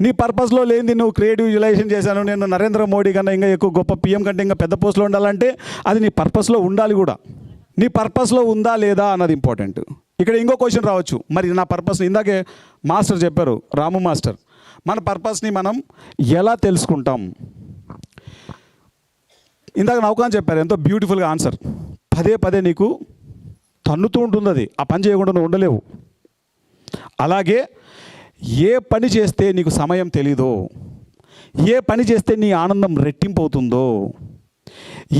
నీ పర్పస్లో లేనిది నువ్వు క్రియేటివ్ విజువలైజేషన్ చేశాను. నేను నరేంద్ర మోడీ కన్నా ఇంకా ఎక్కువ గొప్ప పిఎం కంటే ఇంకా పెద్ద పోస్ట్లో ఉండాలంటే అది నీ పర్పస్లో ఉండాలి కూడా. నీ పర్పస్లో ఉందా లేదా అన్నది ఇంపార్టెంట్. ఇక్కడ ఇంకో క్వశ్చన్ రావచ్చు. మరి నా పర్పస్ ఇందాకే మాస్టర్ చెప్పారు రాము మాస్టర్. మన పర్పస్ని మనం ఎలా తెలుసుకుంటాం? ఇందాక నౌకాన్ చెప్పారు ఎంతో బ్యూటిఫుల్గా ఆన్సర్ పదే పదే నీకు తన్నుతూ ఉంటుంది అది ఆ పని చేయకుండా నువ్వు ఉండలేవు. అలాగే ఏ పని చేస్తే నీకు సమయం తెలీదో ఏ పని చేస్తే నీ ఆనందం రెట్టింపు అవుతుందో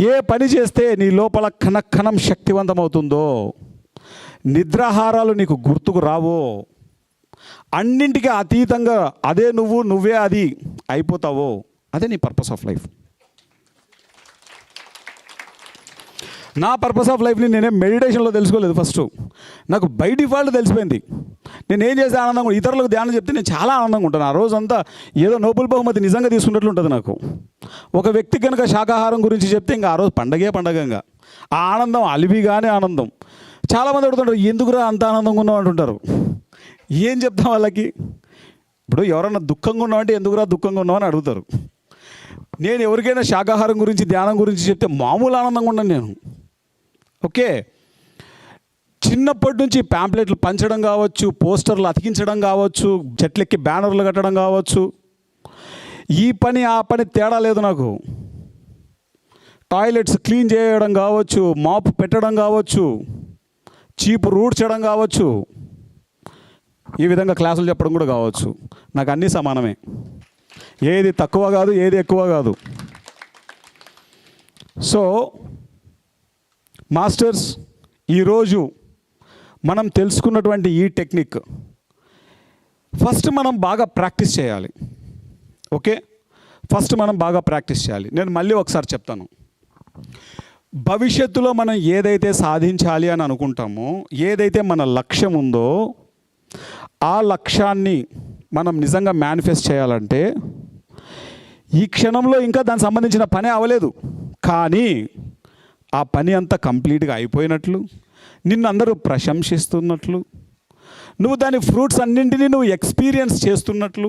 ఏ పని చేస్తే నీ లోపల కనక్కనం శక్తివంతమవుతుందో నిద్రాహారాలు నీకు గుర్తుకు రావో అన్నింటికి అతీతంగా అదే నువ్వు నువ్వే అది అయిపోతావో అదే నీ పర్పస్ ఆఫ్ లైఫ్ నా పర్పస్ ఆఫ్ లైఫ్ని నేనే మెడిటేషన్లో తెలుసుకోలేదు ఫస్ట్ నాకు బై డిఫాల్ట్ తెలిసిపోయింది. నేను ఏం చేసే ఆనందంగా ఇతరులకు ధ్యానం చెప్తే నేను చాలా ఆనందంగా ఉంటాను. ఆ రోజంతా ఏదో నోబుల్ బహుమతి నిజంగా తీసుకున్నట్లు ఉంటుంది నాకు. ఒక వ్యక్తి కనుక శాకాహారం గురించి చెప్తే ఇంకా ఆ రోజు పండగే పండగంగా ఆ ఆనందం అలివిగానే ఆనందం. చాలామంది అడుగుతుంటారు ఎందుకురా అంత ఆనందంగా ఉన్నావు? అంటుంటారు. ఏం చెప్తాం వాళ్ళకి? ఇప్పుడు ఎవరైనా దుఃఖంగా ఉన్నావంటే ఎందుకురా దుఃఖంగా ఉన్నావు అని అడుగుతారు. నేను ఎవరికైనా శాకాహారం గురించి ధ్యానం గురించి చెప్తే మామూలు ఆనందంగా ఉన్నాను నేను. ఓకే. చిన్నప్పటి నుంచి ప్యాంప్లెట్లు పంచడం కావచ్చు పోస్టర్లు అతికించడం కావచ్చు చెట్లెక్కి బ్యానర్లు కట్టడం కావచ్చు. ఈ పని ఆ పని తేడా లేదు నాకు. టాయిలెట్స్ క్లీన్ చేయడం కావచ్చు మాప్ పెట్టడం కావచ్చు చీపు రూడ్చడం కావచ్చు. ఈ విధంగా క్లాసులు చెప్పడం కూడా కావచ్చు. నాకు అన్నీ సమానమే. ఏది తక్కువ కాదు ఏది ఎక్కువ కాదు. సో మాస్టర్స్ ఈరోజు మనం తెలుసుకున్నటువంటి ఈ టెక్నిక్. ఫస్ట్ మనం బాగా ప్రాక్టీస్ చేయాలి. ఓకే? ఫస్ట్ మనం బాగా ప్రాక్టీస్ చేయాలి. నేను మళ్ళీ ఒకసారి చెప్తాను. భవిష్యత్తులో మనం ఏదైతే సాధించాలి అని అనుకుంటామో ఏదైతే మన లక్ష్యం ఉందో ఆ లక్ష్యాన్ని మనం నిజంగా మేనిఫెస్ట్ చేయాలంటే ఈ క్షణంలో ఇంకా దానికి సంబంధించిన పని అవ్వలేదు. కానీ ఆ పని అంతా కంప్లీట్గా అయిపోయినట్లు నిన్ను అందరూ ప్రశంసిస్తున్నట్లు నువ్వు దాని ఫ్రూట్స్ అన్నింటినీ నువ్వు ఎక్స్పీరియన్స్ చేస్తున్నట్లు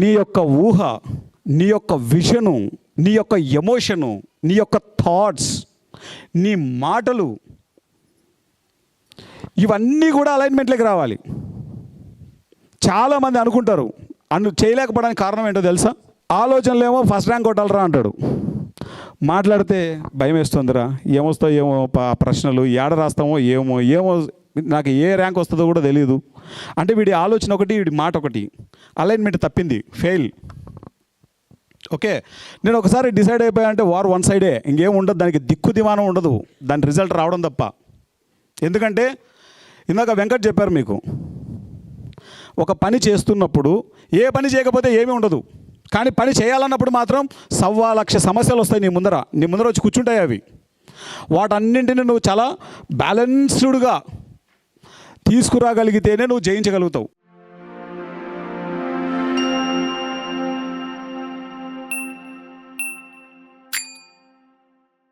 నీ యొక్క ఊహ నీ యొక్క విజను నీ యొక్క ఎమోషను నీ యొక్క థాట్స్ నీ మాటలు ఇవన్నీ కూడా అలైన్మెంట్లోకి రావాలి. చాలామంది అనుకుంటారు అన్ను చేయలేకపోవడానికి కారణం ఏంటో తెలుసా? ఆలోచనలేమో ఫస్ట్ ర్యాంక్ కొట్టాలరా అంటాడు. మాట్లాడితే భయం వేస్తుందిరా. ఏమొస్తాయో ఏమో ప్రశ్నలు ఏడ రాస్తామో ఏమో ఏమో నాకు ఏ ర్యాంక్ వస్తుందో కూడా తెలియదు అంటే వీడి ఆలోచన ఒకటి వీడి మాట ఒకటి. అలైన్మెంట్ తప్పింది. Fail okay. నేను ఒకసారి డిసైడ్ అయిపోయా అంటే వార్ వన్ సైడే. ఇంకేం ఉండదు. దానికి దిక్కు దివానం ఉండదు. దాని రిజల్ట్ రావడం తప్ప. ఎందుకంటే ఇందాక వెంకట్ చెప్పారు మీకు. ఒక పని చేస్తున్నప్పుడు ఏ పని చేయకపోతే ఏమీ ఉండదు. కానీ పని చేయాలన్నప్పుడు మాత్రం సవ్వా లక్ష సమస్యలు వస్తాయి నీ ముందర. నీ ముందర వచ్చి కూర్చుంటాయి అవి. వాటన్నింటిని నువ్వు చాలా బ్యాలెన్స్డ్గా తీసుకురాగలిగితేనే నువ్వు జయించగలుగుతావు.